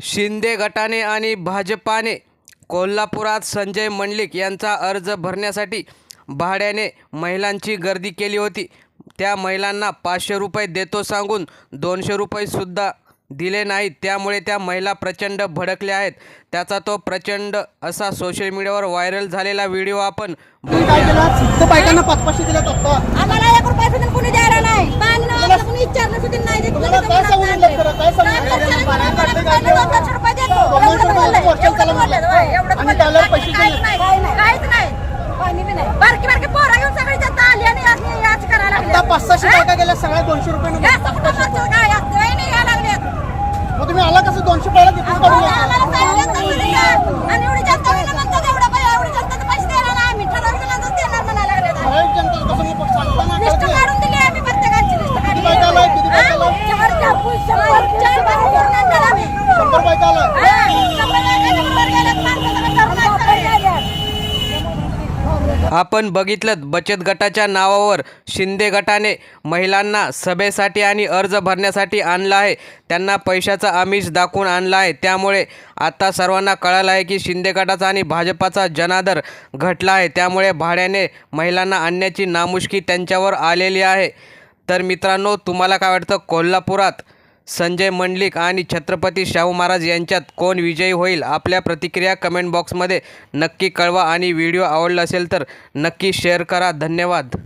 शिंदे गटाने आणि भाजपाने कोल्हापुरात संजय मंडलिक यांचा अर्ज भरण्यासाठी भाड्याने महिलांची गर्दी केली होती. त्या महिलांना पाचशे रुपये देतो सांगून दोनशे रुपयेसुद्धा दिले नाहीत. त्यामुळे त्या महिला प्रचंड भडकल्या आहेत. त्याचा तो प्रचंड असा सोशल मीडियावर व्हायरल झालेला व्हिडिओ आपण आम्हाला पाच सहाशे बायका गेल्या सगळ्या दोनशे रुपये हे? हे. मग तुम्ही आला कसं? दोनशे किती आपण बघितलं बचत गटाच्या नावावर शिंदे गटाने महिलांना सभेसाठी आणि अर्ज भरण्यासाठी आणला आहे. त्यांना पैशाचा आमिष दाखवून आणला आहे. त्यामुळे आता सर्वांना कळालं आहे की शिंदे गटाचा आणि भाजपाचा जनादर घटला आहे. त्यामुळे भाड्याने महिलांना आणण्याची नामुष्की त्यांच्यावर आलेली आहे. तर मित्रांनो तुम्हाला काय वाटतं? कोल्हापुरात संजय मंडलिक आणि छत्रपती शाहू महाराज यांच्यात कोण विजयी होईल आपल्या प्रतिक्रिया कमेंट बॉक्समध्ये नक्की कळवा आणि व्हिडिओ आवडला असेल तर नक्की शेअर करा. धन्यवाद.